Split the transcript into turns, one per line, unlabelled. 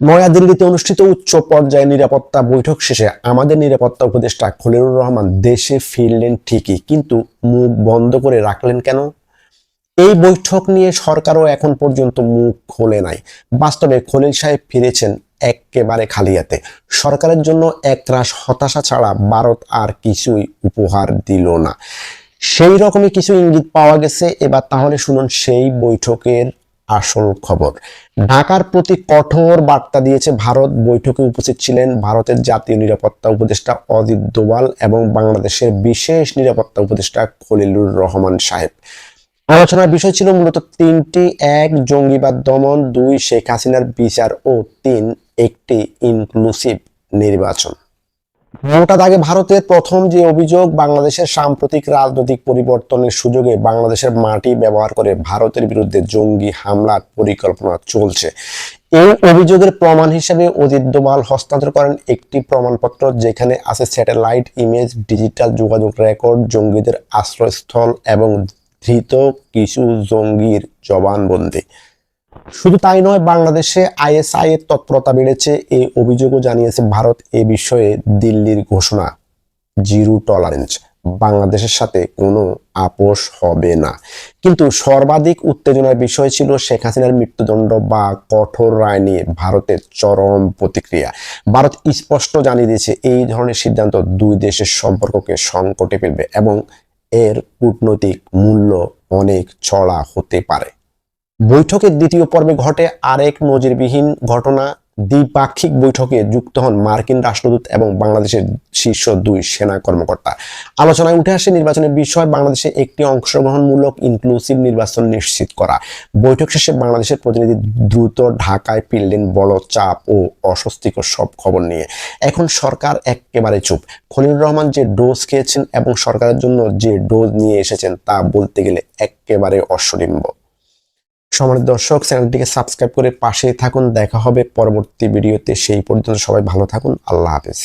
নয়াদিল্লিতে অনুষ্ঠিত উচ্চ পর্যায়ে নিরাপত্তা বৈঠক শেষে আমাদের নিরাপত্তা উপদেষ্টা খলিলুর রহমান দেশে ফিরলেন ঠিকই, কিন্তু মুখ বন্ধ করে রাখলেন কেন? এই বৈঠক নিয়ে সরকারও এখন পর্যন্ত মুখ খোলে নাই। বাস্তবে খলিল সাহেব ফিরেছেন একেবারে খালিয়াতে। সরকারের জন্য একরাশ হতাশা ছাড়া ভারত আর কিছুই উপহার দিল না। সেই রকমই কিছু ইঙ্গিত পাওয়া গেছে। এবার তাহলে শুনুন সেই বৈঠকের আসল খবর। ঢাকার প্রতি কঠোর বার্তা দিয়েছে ভারত। বৈঠকে উপস্থিত ছিলেন ভারতের জাতীয় নিরাপত্তা উপদেষ্টা অজিত দোভাল এবং বাংলাদেশের বিশেষ নিরাপত্তা উপদেষ্টা খলিলুর রহমান সাহেব। আলোচনার বিষয় ছিল মূলত তিনটি, এক, জঙ্গিবাদ দমন, দুই, শেখ হাসিনার বিচার ও তিন, একটি ইনক্লুসিভ নির্বাচন। মোটা দাগে ভারতের প্রথম যে অভিযোগ, বাংলাদেশের সাম্প্রতিক রাজনৈতিক পরিবর্তনের সুযোগে বাংলাদেশের মাটি ব্যবহার করে ভারতের বিরুদ্ধে জঙ্গি হামলার পরিকল্পনা চলছে। এই অভিযোগের প্রমাণ হিসেবে অজিত দোভাল হস্তান্তর করেন একটি প্রমাণপত্র যেখানে আছে স্যাটেলাইট ইমেজ, ডিজিটাল যোগাযোগ রেকর্ড, জঙ্গিদের আশ্রয়স্থল এবং ধৃত কিছু জঙ্গির জবানবন্দি। শুধু তাই নয়, বাংলাদেশে আইএসআই এর তৎপরতা বেড়েছে। এই অভিযোগও জানিয়েছে ভারত এ বিষয়ে দিল্লির ঘোষণা। জিরো টলারেন্স, বাংলাদেশের সাথে কোনো আপোষ হবে না। কিন্তু সর্বাধিক উত্তেজনার বিষয় ছিল শেখ হাসিনার মৃত্যুদণ্ড বা কঠোর রায় নিয়ে ভারতের চরম প্রতিক্রিয়া। ভারত স্পষ্ট জানিয়ে দিয়েছে, এই ধরনের সিদ্ধান্ত দুই দেশের সম্পর্ককে সংকটে ফেলবে এবং এর কূটনৈতিক মূল্য অনেক ছড়া হতে পারে। বৈঠকের দ্বিতীয় পর্বে ঘটে আরেক নজিরবিহীন ঘটনা। দ্বিপাক্ষিক বৈঠকে যুক্ত হন মার্কিন রাষ্ট্রদূত এবং বাংলাদেশের শীর্ষ দুই সেনা কর্মকর্তা। আলোচনায় উঠে আসে নির্বাচনের বিষয়, বাংলাদেশে একটি অংশগ্রহণমূলক ইনক্লুসিভ নির্বাচন নিশ্চিত করা। বৈঠক শেষে বাংলাদেশের প্রতিনিধি দ্রুত ঢাকায় ফিরলেন বড় চাপ ও অস্বস্তিকর সব খবর নিয়ে। এখন সরকার একেবারে চুপ। খলিলুর রহমান যে ডোজ খেয়েছেন এবং সরকারের জন্য যে ডোজ নিয়ে এসেছেন তা বলতে গেলে একেবারে অশ্বডিম্ব সমানিত দর্শক, চ্যানেলটিকে সাবস্ক্রাইব করে পাশে থাকুন। দেখা হবে পরবর্তী ভিডিওতে। সেই পর্যন্ত সবাই ভালো থাকুন। আল্লাহ হাফেজ।